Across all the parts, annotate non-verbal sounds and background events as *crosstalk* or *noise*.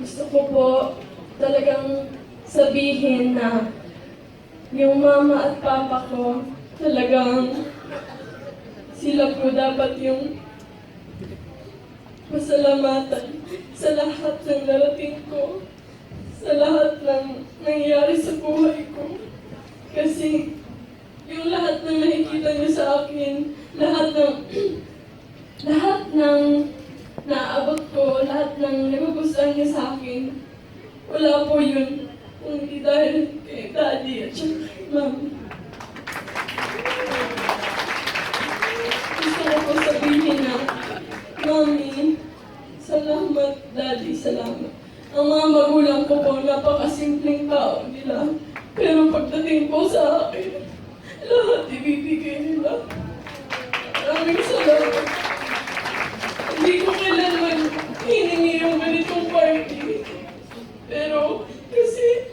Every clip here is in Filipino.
Gusto ko po talagang sabihin na yung mama at papa ko talagang sila po dapat yung pasalamatan sa lahat ng narating ko, sa lahat ng nangyayari sa buhay ko. Kasi yung lahat ng nakikita niyo sa akin, lahat ng *clears throat* lahat ng naabot ko, lahat ng niyo sa akin, wala po yun. Kung hindi dahil kay daddy at saka kay mami. Gusto ko po sabihin na, Mami, salamat, Daddy, salamat. Ang mga magulang ko po, napakasimpleng tao nila. Pero pagdating po sa akin, lahat ibibigay nila. Maraming salamat.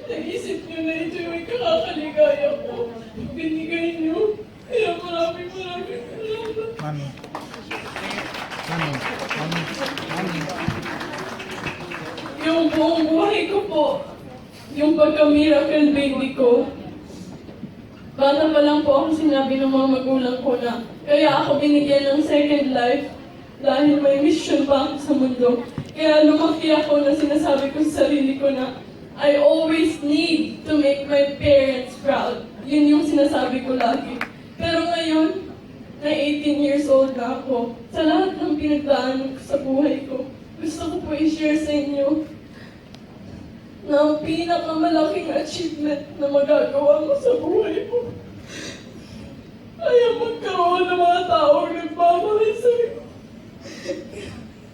Kasi naisip nyo na ito yung ikakakaligaya ko. Binigay nyo. Kaya maraming maraming salamat. Mami. Mami. Mami. Mami. Yung buong buhay ko po, yung pagka-miracle baby ko, bata pa lang po ako sinabi ng mga magulang ko na kaya ako binigyan ng second life dahil may mission pa ako sa mundo. Kaya lumaki ako na sinasabi ko sa sarili ko na I always need to make my parents proud. Yun yung sinasabi ko lagi. Pero ngayon, na 18 years old na ako, sa lahat ng pinagdaanan ko sa buhay ko, gusto ko po i-share sa inyo na ang pinakamalaking achievement na magagawa mo sa buhay mo ay ang magkaroon ng mga taong nagmamahal sa'yo.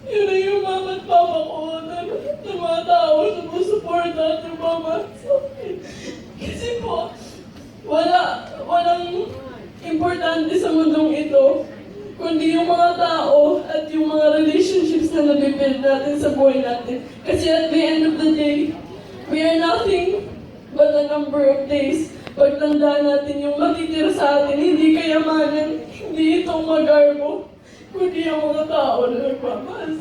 Yun ang yung mama at papa ko na, na mga tao sumusuporta at nagmamahal sa akin. Kasi po, wala, walang importante sa mundong ito, kundi yung mga tao at yung mga relationships na nabibuild natin sa buhay natin. Kasi at the end of the day, we are nothing but a number of days. Pagtanda natin yung matitira sa atin, hindi kayamanan, hindi itong magarbo, kundi ang mga tao na nagmamahal.